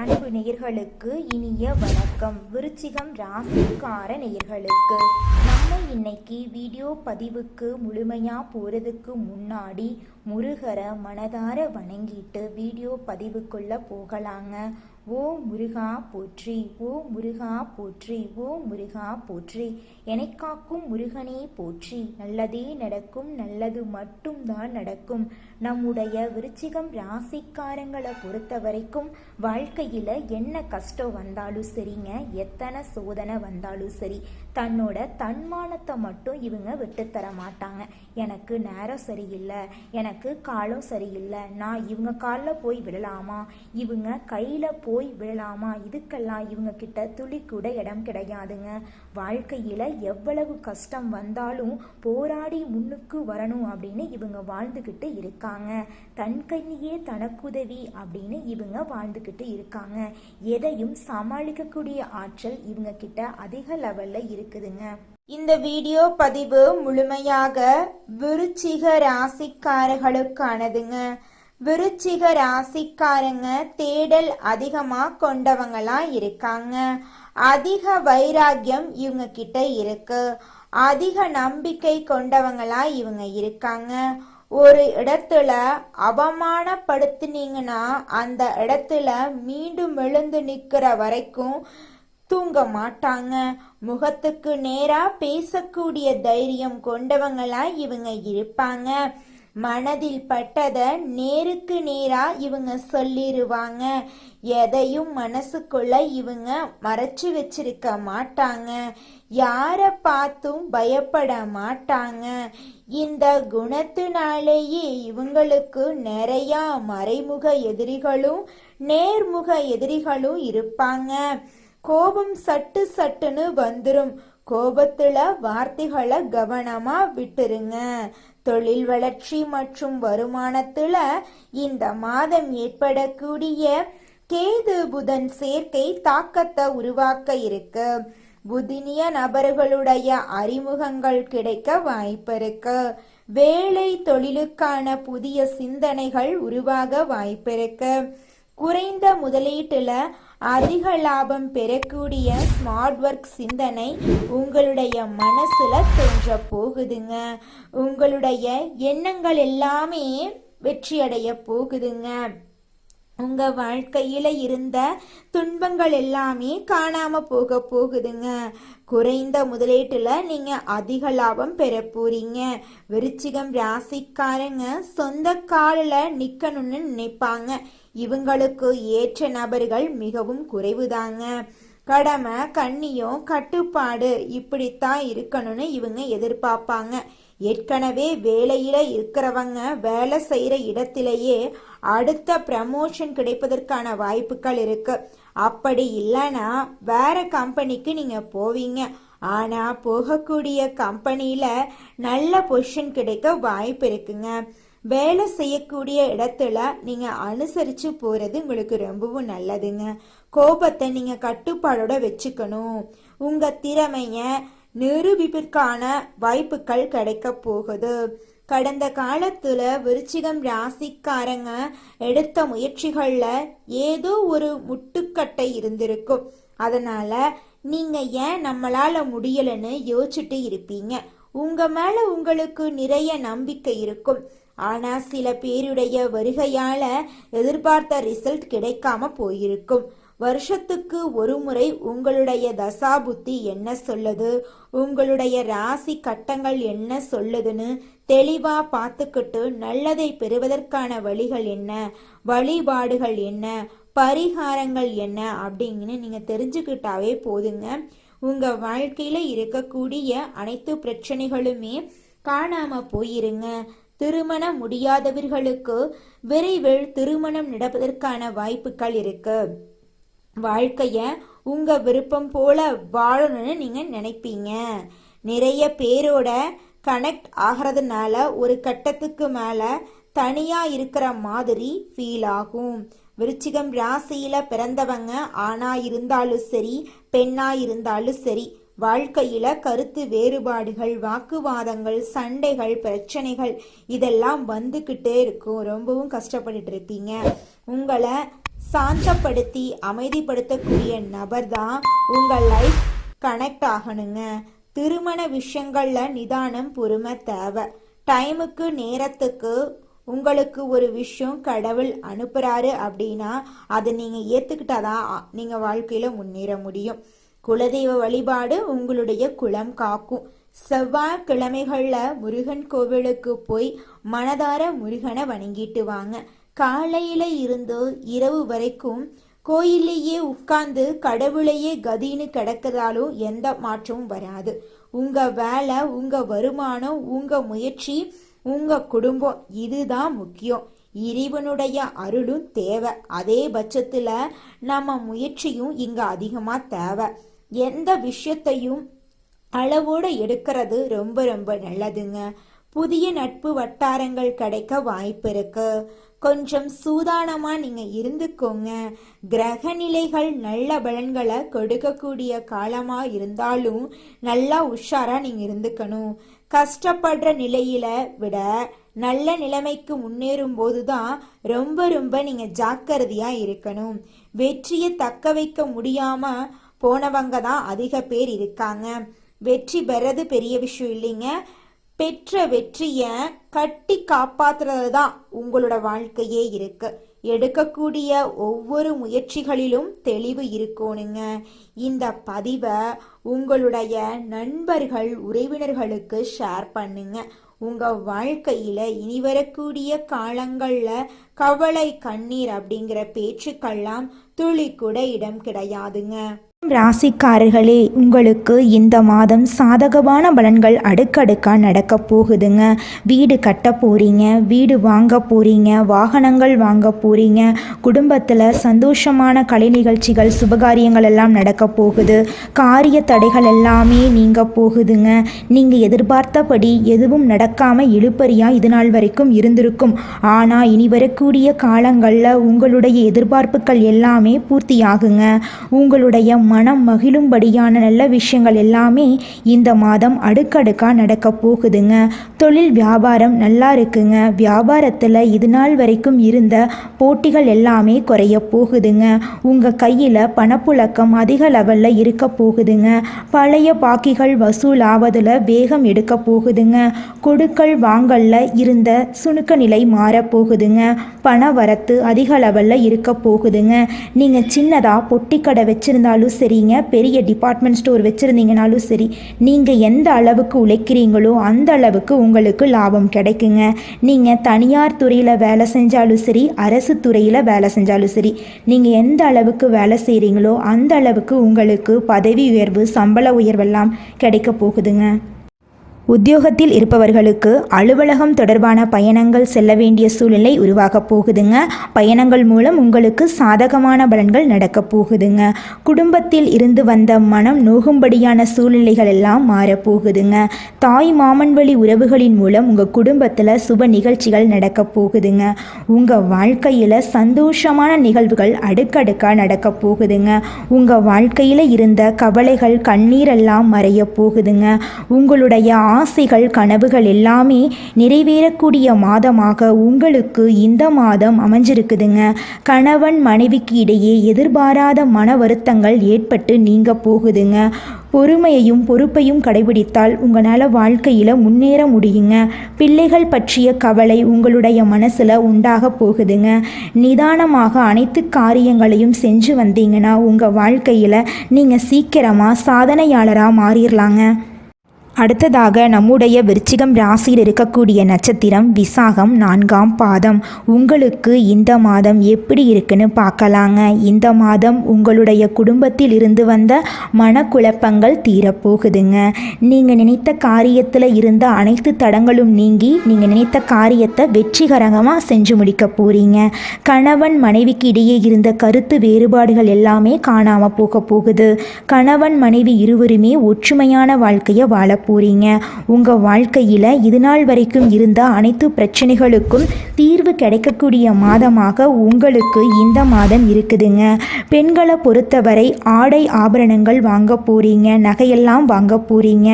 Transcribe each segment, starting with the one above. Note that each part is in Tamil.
அன்பு நேயர்களுக்கு இனிய வணக்கம். விருச்சிகம் ராசிக்கார நேயர்களுக்கு நம்ம இன்னைக்கு வீடியோ பதிவுக்கு முழுமையா போறதுக்கு முன்னாடி முருகரை மனதார வணங்கிட்டு வீடியோ பதிவுக்குள்ள போகலாங்க. ஓ முருகா போற்றி ஓ முருகா போற்றி ஓ முருகா போற்றி. என்னைக் காக்கும் முருகனே போற்றி. நல்லதே நடக்கும் நல்லது மட்டும்தான் நடக்கும். நம்முடைய விருச்சிகம் ராசிக்காரங்களை பொறுத்த வரைக்கும் வாழ்க்கையில் என்ன கஷ்டம் வந்தாலும் சரிங்க எத்தனை சோதனை வந்தாலும் சரி தன்னோட வருமானத்தை மட்டும் இவங்க விட்டு தர மாட்டாங்க. எனக்கு நேரம் சரியில்லை எனக்கு காலம் சரியில்லை நான் இவங்க காலில் போய் விழலாமா இவங்க கையில் போய் விழலாமா இதுக்கெல்லாம் இவங்க கிட்ட துளி கூட இடம் கிடையாதுங்க. வாழ்க்கையில் எவ்வளவு கஷ்டம் வந்தாலும் போராடி முன்னுக்கு வரணும் அப்படின்னு இவங்க வாழ்ந்துக்கிட்டு இருக்காங்க. தன் கையிலேயே தனக்குதவி அப்படின்னு இவங்க வாழ்ந்துக்கிட்டு இருக்காங்க. எதையும் சமாளிக்கக்கூடிய ஆற்றல் இவங்க கிட்ட அதிக லெவலில் இருக்குதுங்க. இந்த வீடியோ பதிவு முழுமையாக விருச்சிக ராசிக்காரர்களுக்கானதுங்க. விருச்சிக ராசிக்காரங்க தேடல் அதிகமா கொண்டவங்களா இருக்காங்க. அதிக வைராக்கியம் இவங்க கிட்ட இருக்கு. அதிக நம்பிக்கை கொண்டவங்களா இவங்க இருக்காங்க. ஒரு இடத்துல அவமானப்படுத்தினீங்கன்னா அந்த இடத்துல மீண்டும் எழுந்து நிக்கிற வரைக்கும் தூங்க மாட்டாங்க முகத்துக்கு நேரா பேசக்கூடிய தைரியம் கொண்டவங்களா இவங்க இருப்பாங்க. மனதில் பட்டத நேருக்கு நேரா இவங்க சொல்லிடுவாங்க எதையும் மனசுக்குள்ள இவங்க மறைச்சு வச்சிருக்க மாட்டாங்க. யாரை பார்த்தும் பயப்பட மாட்டாங்க. இந்த குணத்தினாலேயே இவங்களுக்கு நிறையா மறைமுக எதிரிகளும் நேர்முக எதிரிகளும் இருப்பாங்க. கோபம் சட்டு சட்டுன்னு வந்துடும் கோபத்துல வார்த்தைகளை கவனமா விட்டுருங்க. தொழில் வளர்ச்சி மற்றும் வருமானத்துல இந்த மாதம் ஏற்படக்கூடிய கேது புதன் சேர்க்கை தாக்கத்தை உருவாக்க இருக்கு. புதினிய நபர்களுடைய அறிமுகங்கள் கிடைக்க வாய்ப்பு இருக்கு. வேலை தொழிலுக்கான புதிய சிந்தனைகள் உருவாக வாய்ப்பிருக்கு குறைந்த முதலீட்டுல அதிக லாபம் பெறக்கூடிய ஸ்மார்ட் ஒர்க் சிந்தனை உங்களுடைய மனசுல தோன்ற போகுதுங்க. உங்களுடைய எண்ணங்கள் எல்லாமே வெற்றியடைய போகுதுங்க. உங்க வாழ்க்கையில இருந்த துன்பங்கள் எல்லாமே காணாம போக போகுதுங்க. குறைந்த முதலீட்டுல நீங்க அதிக லாபம் பெற போறீங்க. விருச்சிகம் ராசிக்காரங்க சொந்த காலில் நிக்கணும்னு நினைப்பாங்க. இவங்களுக்கு ஏற்ற நபர்கள் மிகவும் குறைவுதாங்க. கடமை கண்ணியம் கட்டுப்பாடு இப்படித்தான் இருக்கணும்னு இவங்க எதிர்பார்ப்பாங்க. ஏற்கனவே வேலையில இருக்கிறவங்க வேலை செய்யற இடத்திலேயே அடுத்த ப்ரமோஷன் கிடைப்பதற்கான வாய்ப்புகள் இருக்கு. அப்படி இல்லைன்னா வேற கம்பெனிக்கு நீங்க போவீங்க. ஆனா போகக்கூடிய கம்பெனியில நல்ல பொசிஷன் கிடைக்க வாய்ப்பு இருக்குங்க. வேலை செய்யக்கூடிய இடத்துல நீங்க அனுசரிச்சு போறது உங்களுக்கு ரொம்பவும் நல்லதுங்க. கோபத்தை நீங்க கட்டுப்பாடோட வச்சுக்கணும். உங்க திறமைய நிரூபிப்பிற்கான வாய்ப்புகள் கிடைக்க போகுது. கடந்த காலத்துல விருச்சிகம் ராசிக்காரங்க எடுத்த முயற்சிகள்ல ஏதோ ஒரு முட்டுக்கட்டை இருந்திருக்கும். அதனால நீங்க ஏன் நம்மளால முடியலன்னு யோசிச்சுட்டு இருப்பீங்க. உங்க மேல உங்களுக்கு நிறைய நம்பிக்கை இருக்கும். ஆனா சில பேருடைய வருகையால எதிர்பார்த்த ரிசல்ட் கிடைக்காம போயிருக்கும். வருஷத்துக்கு ஒரு முறை உங்களுடைய தசாபுத்தி என்ன சொல்லுது? உங்களுடைய ராசி கட்டங்கள் என்ன சொல்லுதுன்னு தெளிவா பார்த்துக்கிட்டு நல்லதை பெறுவதற்கான வழிகள் என்ன? வழிபாடுகள் என்ன? பரிகாரங்கள் என்ன? அப்படிங்கன்னு நீங்க தெரிஞ்சுக்கிட்டாவே போதுங்க. உங்க வாழ்க்கையில இருக்கக்கூடிய அனைத்து பிரச்சனைகளுமே காணாம போயிருங்க. திருமணம் முடியாதவர்களுக்கு விரைவில் திருமணம் நடப்பதற்கான வாய்ப்புகள் இருக்கு. வாழ்க்கைய உங்க விருப்பம் போல வாழணும்னு நீங்க நினைப்பீங்க. நிறைய பேரோட கனெக்ட் ஆகிறதுனால ஒரு கட்டத்துக்கு மேல தனியா இருக்கிற மாதிரி ஃபீல் ஆகும். விருச்சிகம் ராசியில பிறந்தவங்க ஆணா இருந்தாலும் சரி பெண்ணா இருந்தாலும் சரி வாழ்க்கையில கருத்து வேறுபாடுகள் வாக்குவாதங்கள் சண்டைகள் பிரச்சனைகள் இதெல்லாம் வந்துக்கிட்டே இருக்கும். ரொம்பவும் கஷ்டப்பட்டுட்டு இருப்பீங்க. உங்களை சாந்தப்படுத்தி அமைதிப்படுத்தக்கூடிய நபர் தான் உங்கள் லைஃப் கனெக்ட் ஆகணுங்க. திருமண விஷயங்களில் நிதானம் பொறுமை தேவை. டைமுக்கு நேரத்துக்கு உங்களுக்கு ஒரு விஷயம் கடவுள் அனுப்புகிறாரு அப்படின்னா அதை நீங்கள் ஏற்றுக்கிட்டாதான் நீங்கள் வாழ்க்கையில் முன்னேற முடியும். குலதெய்வ வழிபாடு உங்களுடைய குலம் காக்கும். செவ்வாய்க்கிழமைகளில் முருகன் கோவிலுக்கு போய் மனதார முருகனை வணங்கிட்டு வாங்க. காலையில இருந்து இரவு வரைக்கும் கோயிலையே உட்கார்ந்து கடவுளையே கதின்னு கிடக்கதாலும் எந்த மாற்றமும் வராது. உங்க வேலை உங்க வருமானம் உங்க முயற்சி உங்க குடும்பம் இதுதான் முக்கியம். இறைவனுடைய அருளும் தேவை. அதே பட்சத்துல நம்ம முயற்சியும் இங்க அதிகமா தேவை. எந்த விஷயத்தையும் அளவோட எடுக்கிறது ரொம்ப ரொம்ப நல்லதுங்க. புதிய நட்பு வட்டாரங்கள் கிடைக்க வாய்ப்பு இருக்கு. கொஞ்சம் சூதானமா நீங்க இருந்துக்கோங்க. கிரக நிலைகள் நல்ல பலன்களை கொடுக்கக்கூடிய காலமா இருந்தாலும் நல்லா உஷாரா நீங்க இருந்துக்கணும். கஷ்டப்படுற நிலையில விட நல்ல நிலைமைக்கு முன்னேறும் போதுதான் ரொம்ப ரொம்ப நீங்க ஜாக்கிரதையா இருக்கணும். வெற்றியை தக்க வைக்க முடியாம போனவங்க தான் அதிக பேர் இருக்காங்க. வெற்றி பெறது பெரிய விஷயம் இல்லைங்க. பெற்ற வெற்றிய கட்டி காப்பாத்துறது தான் உங்களோட வாழ்க்கையே இருக்கு. எடுக்கக்கூடிய ஒவ்வொரு முயற்சிகளிலும் தெளிவு இருக்கணுங்க. இந்த பதிவை உங்களுடைய நண்பர்கள் உறவினர்களுக்கு ஷேர் பண்ணுங்க. உங்க வாழ்க்கையில இனி வரக்கூடிய காலங்கள்ல கவலை கண்ணீர் அப்படிங்கிற பேச்சுக்கெல்லாம் துளி கூட இடம் கிடையாதுங்க. ராசிக்காரர்களே உங்களுக்கு இந்த மாதம் சாதகமான பலன்கள் அடுக்கடுக்காக நடக்க போகுதுங்க. வீடு கட்ட போகிறீங்க வீடு வாங்க போகிறீங்க வாகனங்கள் வாங்க போகிறீங்க குடும்பத்தில் சந்தோஷமான கலை நிகழ்ச்சிகள் சுபகாரியங்கள் எல்லாம் நடக்க போகுது. காரிய தடைகள் எல்லாமே நீங்க போகுதுங்க. நீங்கள் எதிர்பார்த்தபடி எதுவும் நடக்காமல் இழுப்பறியாக இது நாள் வரைக்கும் இருந்திருக்கும். ஆனால் இனி வரக்கூடிய காலங்களில் உங்களுடைய எதிர்பார்ப்புகள் எல்லாமே பூர்த்தியாகுங்க. உங்களுடைய மனம் மகிழும்படியான நல்ல விஷயங்கள் எல்லாமே இந்த மாதம் அடுக்கடுக்காக நடக்க போகுதுங்க. தொழில் வியாபாரம் நல்லா இருக்குங்க. வியாபாரத்தில் இது நாள் வரைக்கும் இருந்த போட்டிகள் எல்லாமே குறைய போகுதுங்க. உங்கள் கையில் பணப்புழக்கம் அதிக லெவலில் இருக்க போகுதுங்க. பழைய பாக்கிகள் வசூல் ஆவதில் வேகம் எடுக்க போகுதுங்க. கொடுக்கல் வாங்கல்ல இருந்த சுணுக்க நிலை மாறப்போகுதுங்க பண வரத்து அதிக லெவலில் இருக்க போகுதுங்க. நீங்கள் சின்னதாக பொட்டிக்கடை வச்சுருந்தாலும் சரிங்க. பெரிய டிபார்ட்மெண்ட் ஸ்டோர் வச்சுருந்தீங்கனாலும் சரி நீங்கள் எந்த அளவுக்கு உழைக்கிறீங்களோ அந்த அளவுக்கு உங்களுக்கு லாபம் கிடைக்குங்க. நீங்கள் தனியார் துறையில் வேலை செஞ்சாலும் சரி அரசு துறையில் வேலை செஞ்சாலும் சரி நீங்கள் எந்த அளவுக்கு வேலை செய்கிறீங்களோ அந்த அளவுக்கு உங்களுக்கு பதவி உயர்வு சம்பள உயர்வெல்லாம் கிடைக்க போகுதுங்க. உத்தியோகத்தில் இருப்பவர்களுக்கு அலுவலகம் தொடர்பான பயணங்கள் செல்ல வேண்டிய சூழ்நிலை உருவாகப் போகுதுங்க. பயணங்கள் மூலம் உங்களுக்கு சாதகமான பலன்கள் நடக்கப் போகுதுங்க. குடும்பத்தில் இருந்து வந்த மனம் நோகும்படியான சூழ்நிலைகள் எல்லாம் மாறப்போகுதுங்க தாய் மாமன் வழி உறவுகளின் மூலம் உங்கள் குடும்பத்தில் சுப நிகழ்ச்சிகள் நடக்கப் போகுதுங்க. உங்கள் வாழ்க்கையில் சந்தோஷமான நிகழ்வுகள் அடுக்கடுக்காக நடக்கப் போகுதுங்க. உங்கள் வாழ்க்கையில் இருந்த கவலைகள் கண்ணீரெல்லாம் மறைய போகுதுங்க. உங்களுடைய ஆசைகள் கனவுகள் எல்லாமே நிறைவேறக்கூடிய மாதமாக உங்களுக்கு இந்த மாதம் அமைஞ்சிருக்குதுங்க. கணவன் மனைவிக்கு இடையே எதிர்பாராத மன வருத்தங்கள் ஏற்பட்டு நீங்க போகுதுங்க. பொறுமையையும் பொறுப்பையும் கடைபிடித்தால் உங்களால் வாழ்க்கையில் முன்னேற முடியுங்க. பிள்ளைகள் பற்றிய கவலை உங்களுடைய மனசில் உண்டாக போகுதுங்க. நிதானமாக அனைத்து காரியங்களையும் செஞ்சு வந்தீங்கன்னா உங்கள் வாழ்க்கையில் நீங்கள் சீக்கிரமாக சாதனையாளராக மாறிடலாங்க அடுத்ததாக நம்முடைய விருச்சிகம் ராசியில் இருக்கக்கூடிய நட்சத்திரம் விசாகம் நான்காம் பாதம். உங்களுக்கு இந்த மாதம் எப்படி இருக்குன்னு பார்க்கலாங்க. இந்த மாதம் உங்களுடைய குடும்பத்தில் இருந்து வந்த மனக்குழப்பங்கள் தீரப்போகுதுங்க. நீங்கள் நினைத்த காரியத்தில் இருந்த அனைத்து தடங்களும் நீங்கி நீங்கள் நினைத்த காரியத்தை வெற்றிகரமாக செஞ்சு முடிக்க போகிறீங்க கணவன் மனைவிக்கு இடையே இருந்த கருத்து வேறுபாடுகள் எல்லாமே காணாமல் போக போகுது. கணவன் மனைவி இருவருமே ஒற்றுமையான வாழ்க்கையை வாழ போகிறீங்க உங்கள் வாழ்க்கையில் இது நாள் வரைக்கும் இருந்த அனைத்து பிரச்சனைகளுக்கும் தீர்வு கிடைக்கக்கூடிய மாதமாக உங்களுக்கு இந்த மாதம் இருக்குதுங்க. பெண்களை பொறுத்தவரை ஆடை ஆபரணங்கள் வாங்க போறீங்க நகையெல்லாம் வாங்க போறீங்க.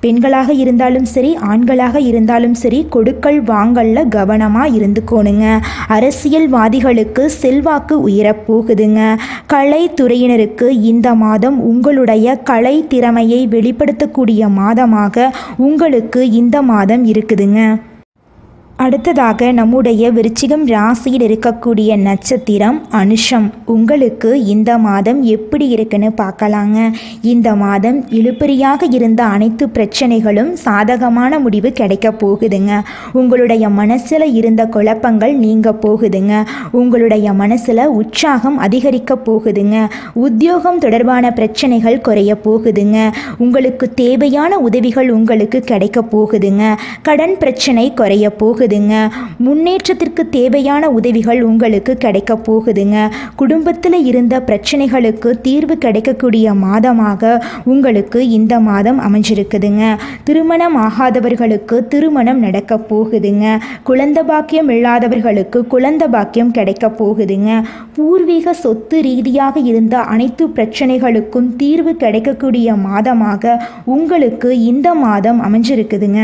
பெண்களாக இருந்தாலும் சரி ஆண்களாக இருந்தாலும் சரி கொடுக்கல் வாங்கல்ல கவனமாக இருந்துக்கோணுங்க. அரசியல்வாதிகளுக்கு செல்வாக்கு உயரப் போகுதுங்க கலைத்துறையினருக்கு இந்த மாதம் உங்களுடைய கலை திறமையை வெளிப்படுத்தக்கூடிய மாதமாக உங்களுக்கு இந்த மாதம் இருக்குதுங்க. அடுத்ததாக நம்முடைய விருச்சிகம் ராசியில் இருக்கக்கூடிய நட்சத்திரம் அனுஷம். உங்களுக்கு இந்த மாதம் எப்படி இருக்குன்னு பார்க்கலாங்க. இந்த மாதம் இழுபறியாக இருந்த அனைத்து பிரச்சனைகளும் சாதகமான முடிவு கிடைக்க போகுதுங்க. உங்களுடைய மனசில் இருந்த குழப்பங்கள் நீங்க போகுதுங்க. உங்களுடைய மனசில் உற்சாகம் அதிகரிக்க போகுதுங்க. உத்தியோகம் தொடர்பான பிரச்சனைகள் குறைய போகுதுங்க. உங்களுக்கு தேவையான உதவிகள் உங்களுக்கு கிடைக்க போகுதுங்க. கடன் பிரச்சனை குறைய போகுது போகுதுங்க. முன்னேற்றத்திற்கு தேவையான உதவிகள் உங்களுக்கு கிடைக்க போகுதுங்க. குடும்பத்தில் இருந்த பிரச்சனைகளுக்கு தீர்வு கிடைக்கக்கூடிய மாதமாக உங்களுக்கு இந்த மாதம் அமைஞ்சிருக்குதுங்க. திருமணம் ஆகாதவர்களுக்கு திருமணம் நடக்க போகுதுங்க. குழந்த பாக்கியம் இல்லாதவர்களுக்கு குழந்த பாக்கியம் கிடைக்க போகுதுங்க. பூர்வீக சொத்து ரீதியாக இருந்த அனைத்து பிரச்சனைகளுக்கும் தீர்வு கிடைக்கக்கூடிய மாதமாக உங்களுக்கு இந்த மாதம் அமைஞ்சிருக்குதுங்க.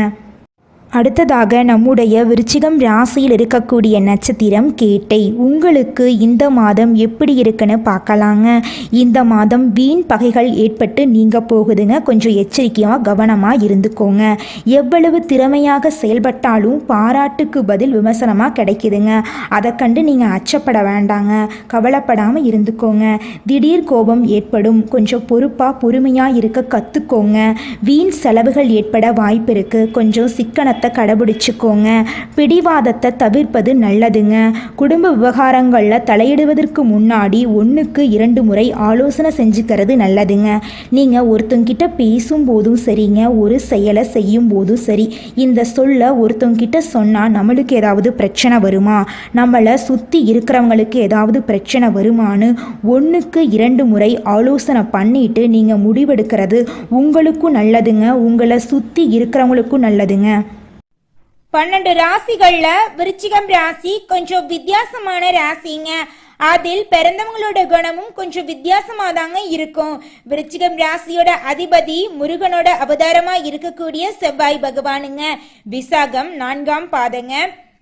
அடுத்ததாக நம்முடைய விருச்சிகம் ராசியில் இருக்கக்கூடிய நட்சத்திரம் கேட்டை. உங்களுக்கு இந்த மாதம் எப்படி இருக்குன்னு பார்க்கலாங்க. இந்த மாதம் வீண் பகைகள் ஏற்பட்டு நீங்க போகுதுங்க. கொஞ்சம் எச்சரிக்கையாக கவனமாக இருந்துக்கோங்க. எவ்வளவு திறமையாக செயல்பட்டாலும் பாராட்டுக்கு பதில் விமர்சனமாக கிடைக்குதுங்க. அதை கண்டு நீங்கள் அச்சப்பட வேண்டாங்க. கவலைப்படாமல் இருந்துக்கோங்க. திடீர் கோபம் ஏற்படும். கொஞ்சம் பொறுப்பாக பொறுமையாக இருக்க கற்றுக்கோங்க வீண் செலவுகள் ஏற்பட வாய்ப்பு இருக்குது கொஞ்சம் சிக்கனத்தை கடைபிடிச்சுக்கோங்க. பிடிவாதத்தை தவிர்ப்பது நல்லதுங்க. குடும்ப விவகாரங்களில் தலையிடுவதற்கு முன்னாடி ஒன்றுக்கு இரண்டு முறை ஆலோசனை செஞ்சுக்கிறது நல்லதுங்க. நீங்கள் ஒருத்தங்கிட்ட பேசும்போதும் சரிங்க. ஒரு செயலை செய்யும் போதும் சரி. இந்த சொல்ல ஒருத்தங்கிட்ட சொன்னால் நம்மளுக்கு ஏதாவது பிரச்சனை வருமா? நம்மளை சுற்றி இருக்கிறவங்களுக்கு ஏதாவது பிரச்சனை வருமான்னு ஒன்றுக்கு இரண்டு முறை ஆலோசனை பண்ணிட்டு நீங்கள் முடிவெடுக்கிறது உங்களுக்கும் நல்லதுங்க. உங்களை சுற்றி இருக்கிறவங்களுக்கும் நல்லதுங்க. பன்னெண்டு ராசிகள்ல விருச்சிகம் ராசி கொஞ்சம் வித்தியாசமான ராசிங்க. அதில் பிறந்தவங்களோட குணமும் கொஞ்சம் வித்தியாசமா தாங்க இருக்கும். விருச்சிகம் ராசியோட அதிபதி முருகனோட அவதாரமா இருக்கக்கூடிய செவ்வாய் பகவானுங்க. விசாகம் நான்காம் பாதங்க.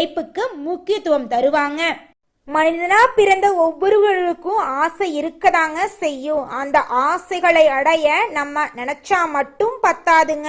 உழைப்புக்கு முக்கியத்துவம் தருவாங்க. மனிதனா பிறந்த ஒவ்வொருவருக்கும் ஆசை இருக்கதாங்க செய்யும். அந்த ஆசைகளை அடைய நம்ம நினைச்சா மட்டும் பத்தாதுங்க.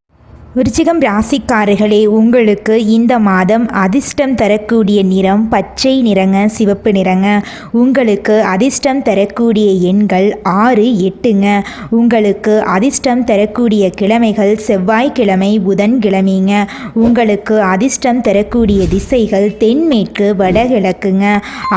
விருச்சிகம் ராசிக்காரர்களே உங்களுக்கு இந்த மாதம் அதிர்ஷ்டம் தரக்கூடிய நிறம் பச்சை நிறங்க சிவப்பு நிறங்க. உங்களுக்கு அதிர்ஷ்டம் தரக்கூடிய எண்கள் ஆறு எட்டுங்க. உங்களுக்கு அதிர்ஷ்டம் தரக்கூடிய கிழமைகள் செவ்வாய்க்கிழமை புதன்கிழமைங்க. உங்களுக்கு அதிர்ஷ்டம் தரக்கூடிய திசைகள் தென்மேற்கு வடகிழக்குங்க.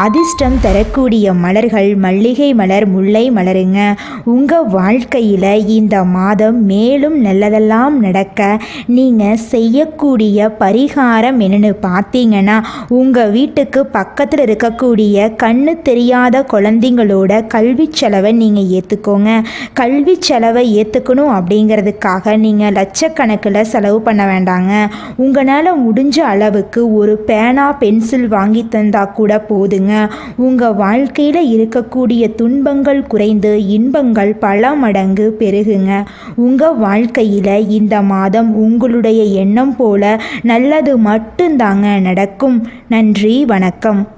அதிர்ஷ்டம் தரக்கூடிய மலர்கள் மல்லிகை மலர் முல்லை மலருங்க. உங்கள் வாழ்க்கையில் இந்த மாதம் மேலும் நல்லதெல்லாம் நடக்க நீங்கள் செய்யக்கூடிய பரிகாரம் என்னென்னு பார்த்தீங்கன்னா உங்கள் வீட்டுக்கு பக்கத்தில் இருக்கக்கூடிய கண்ணு தெரியாத குழந்தைங்களோட கல்வி செலவை நீங்கள் ஏற்றுக்கோங்க கல்வி செலவை ஏற்றுக்கணும் அப்படிங்கிறதுக்காக நீங்கள் லட்சக்கணக்கில் செலவு பண்ண வேண்டாங்க. உங்களால் முடிஞ்ச அளவுக்கு ஒரு பேனா பென்சில் வாங்கி தந்தால் கூட போதுங்க. உங்கள் வாழ்க்கையில் இருக்கக்கூடிய துன்பங்கள் குறைந்து இன்பங்கள் பல மடங்கு பெருகுங்க. உங்கள் வாழ்க்கையில் இந்த மாதம் உங்களுடைய எண்ணம் போல நல்லது மட்டும்தாங்க நடக்கும். நன்றி வணக்கம்.